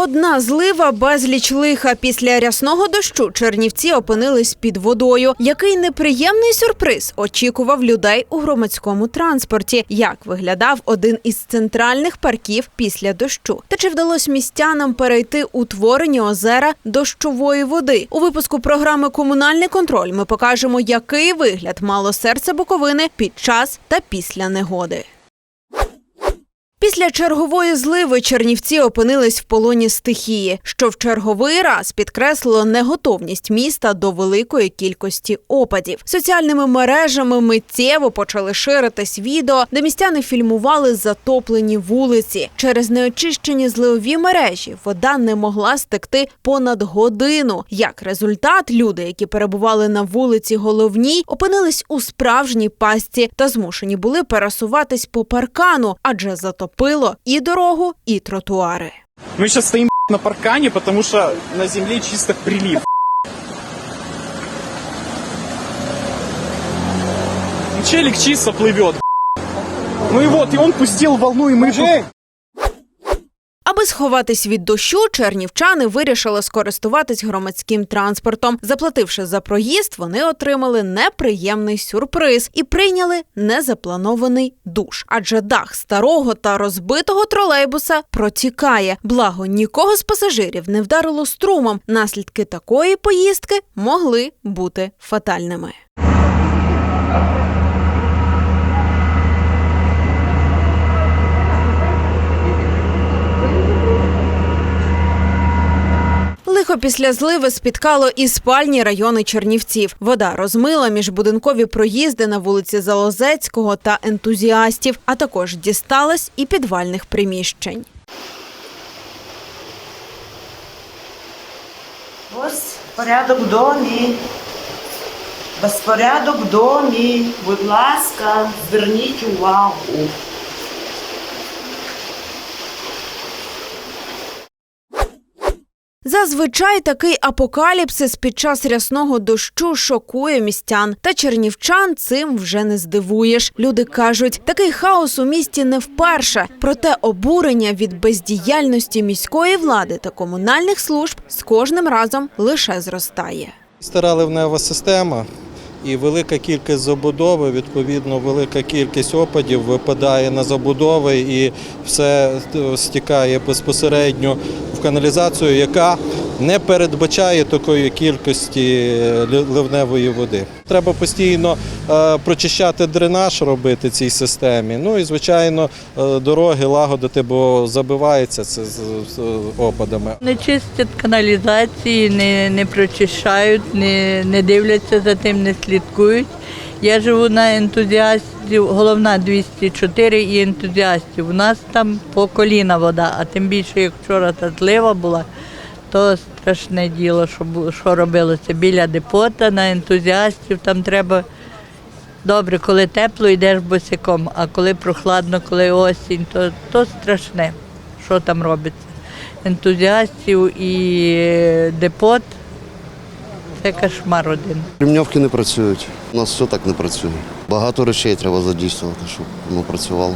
Одна злива безліч лиха. Після рясного дощу Чернівці опинились під водою. Який неприємний сюрприз очікував людей у громадському транспорті. Як виглядав один із центральних парків після дощу? Та чи вдалося містянам перейти утворені озера дощової води? У випуску програми Комунальний контроль ми покажемо, який вигляд мало серце Буковини під час та після негоди. Після чергової зливи Чернівці опинились в полоні стихії, що в черговий раз підкреслило неготовність міста до великої кількості опадів. Соціальними мережами миттєво почали ширитись відео, де містяни фільмували затоплені вулиці. Через неочищені зливові мережі вода не могла стекти понад годину. Як результат, люди, які перебували на вулиці головній, опинились у справжній пастці та змушені були пересуватись по паркану, адже затопило і дорогу, і тротуари. Мы сейчас стоим на паркане, потому что на земле чисто прилив. И Челик чисто плывет. Ну и вот, и он пустил волну, и мы тут Аби сховатись від дощу, чернівчани вирішили скористуватись громадським транспортом. Заплативши за проїзд, вони отримали неприємний сюрприз і прийняли незапланований душ. Адже дах старого та розбитого тролейбуса протікає. Благо нікого з пасажирів не вдарило струмом. Наслідки такої поїздки могли бути фатальними. Лихо після зливи спіткало і спальні райони Чернівців. Вода розмила міжбудинкові проїзди на вулиці Залозецького та ентузіастів, а також дісталась і підвальних приміщень. Ось порядок в домі. Безпорядок в домі. Будь ласка, зверніть увагу. Зазвичай такий апокаліпсис під час рясного дощу шокує містян. Та чернівчан цим вже не здивуєш. Люди кажуть, такий хаос у місті не вперше. Проте обурення від бездіяльності міської влади та комунальних служб з кожним разом лише зростає. Стара ливнева система і велика кількість забудови, відповідно, велика кількість опадів випадає на забудови і все стікає безпосередньо в каналізацію, яка не передбачає такої кількості ливневої води. Треба постійно е, прочищати дренаж, робити цій системі. Ну і звичайно е, дороги лагодити, бо забивається це з опадами. Не чистять каналізації, не, не прочищають, не, не дивляться за тим, не слідкують. Я живу на ентузіастів, головна 204 і ентузіастів. У нас там по коліна вода, а тим більше, як вчора та злива була, то страшне діло, що, що робилося біля депота на ентузіастів. Там треба добре, коли тепло, йдеш босиком, а коли прохладно, коли осінь, то, то страшне, що там робиться. Ентузіастів і депот це кошмар один. Рівньовки не працюють. У нас все так не працює. Багато речей треба задійснювати, щоб воно працювало.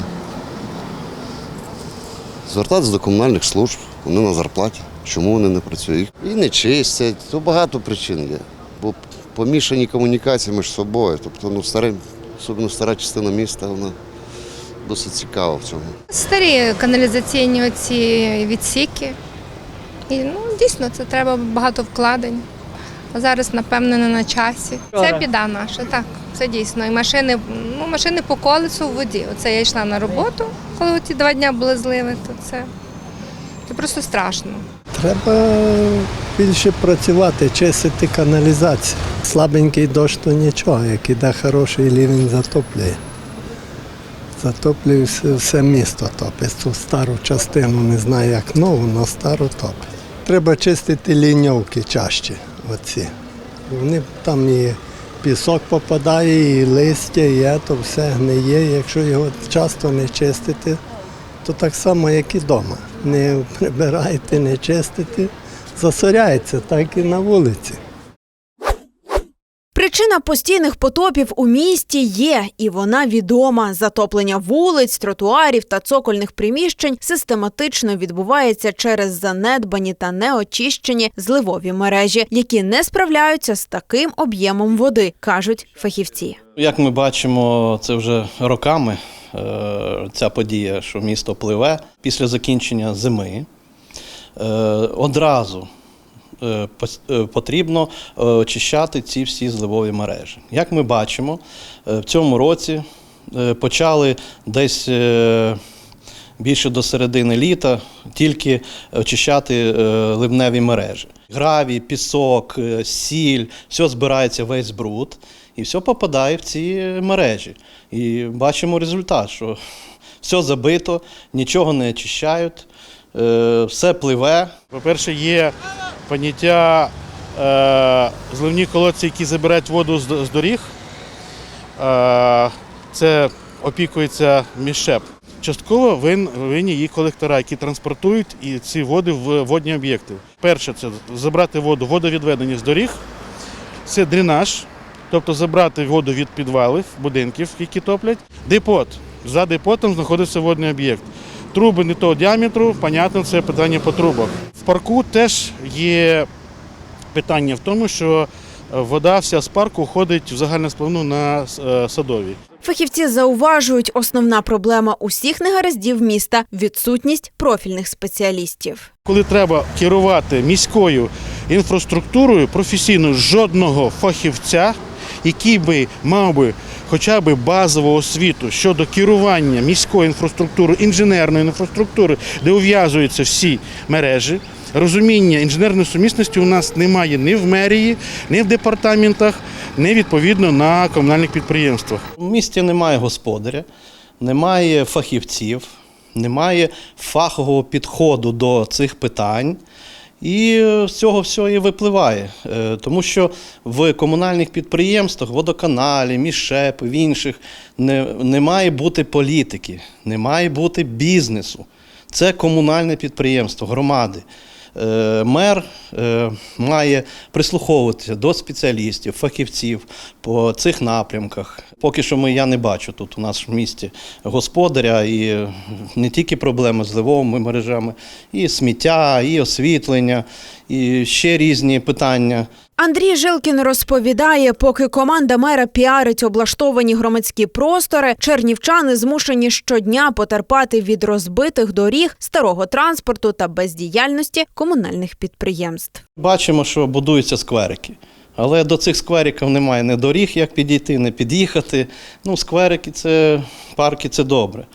Звертатися до комунальних служб, вони на зарплаті. Чому вони не працюють? І не чистять. То багато причин є. Бо помішані комунікації між собою. Тобто, ну, старе, особливо стара частина міста, вона досить цікава в цьому. Старі каналізаційні оці відсіки. І ну, дійсно це треба багато вкладень. Зараз, напевно, не на часі. Це біда наша, так. Це дійсно. І машини, ну, машини по колесу в воді. Оце я йшла на роботу, коли ці два дні були зливи, то це, це просто страшно. Треба більше працювати, чистити каналізацію. Слабенький дощ то нічого, як іде хороший рівень затоплює. Затоплює все, все місто топить. Цю стару частину не знаю як нову, але стару топить. Треба чистити ліньовки чаще. Оці. Вони там і пісок попадає, і листя, є, то все гниє. Якщо його часто не чистити, то так само, як і вдома. Не прибирайте, не чистите, засоряється, так і на вулиці. При Причина постійних потопів у місті є, і вона відома. Затоплення вулиць, тротуарів та цокольних приміщень систематично відбувається через занедбані та неочищені зливові мережі, які не справляються з таким об'ємом води, кажуть фахівці. Як ми бачимо, це вже роками е, ця подія, що місто пливе після закінчення зими. Е, Одразу потрібно е, очищати ці всі зливові мережі. Як ми бачимо, е, в цьому році е, почали десь е, більше до середини літа тільки очищати е, ливневі мережі. Гравій, пісок, е, сіль, все збирається весь бруд і все попадає в ці мережі. І бачимо результат, що все забито, нічого не очищають, е, все пливе. По-перше, є поняття е, зливні колодці, які забирають воду з, доріг. Е, це опікується міщеп. Частково винні її колектора, які транспортують ці води в водні об'єкти. Перше це забрати воду, водовідведення з доріг, це дренаж, тобто забрати воду від підвалів, будинків, які топлять. Депот. За депотом знаходиться водний об'єкт. Труби не того діаметру, понятно, це питання по трубах. В парку теж є питання в тому, що е, вода вся з парку ходить в загальносплавну на е, садові. Фахівці зауважують, основна проблема усіх негараздів міста відсутність профільних спеціалістів. Коли треба керувати міською інфраструктурою професійно жодного фахівця, який би мав би хоча б базову освіту щодо керування міською інфраструктурою, інженерної інфраструктури, де ув'язуються всі мережі. Розуміння інженерної сумісності у нас немає ні в мерії, ні в департаментах, ні відповідно на комунальних підприємствах. У місті немає господаря, немає фахівців, немає фахового підходу до цих питань. І е, з цього всього і випливає. Е, Тому що в комунальних підприємствах, водоканалі, мішеп, в інших не, не має бути політики, не має бути бізнесу. Це комунальне підприємство, громади. Е, Мер е, має прислуховуватися до спеціалістів, фахівців по цих напрямках. Поки що ми, я не бачу тут у нас в місті господаря і не тільки проблеми з ливовими мережами, і сміття, і освітлення, і ще різні питання. Андрій Жилкін розповідає, поки команда мера піарить облаштовані громадські простори, чернівчани змушені щодня потерпати від розбитих доріг, старого транспорту та бездіяльності комунальних підприємств. Бачимо, що будуються скверики. Але до цих сквериків немає ні доріг, як підійти, не під'їхати. Ну, скверики це парки це добре.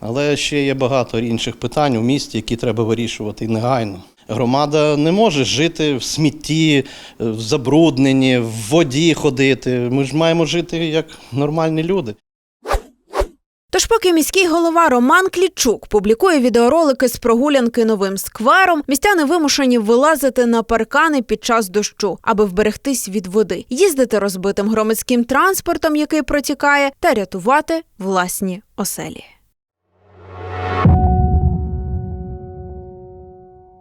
Але ще є багато інших питань у місті, які треба вирішувати негайно. Громада не може жити в смітті, в забрудненні, в воді ходити. Ми ж маємо жити як нормальні люди. Тож, поки міський голова Роман Клічук публікує відеоролики з прогулянки новим сквером, містяни вимушені вилазити на паркани під час дощу, аби вберегтись від води, їздити розбитим громадським транспортом, який протікає, та рятувати власні оселі.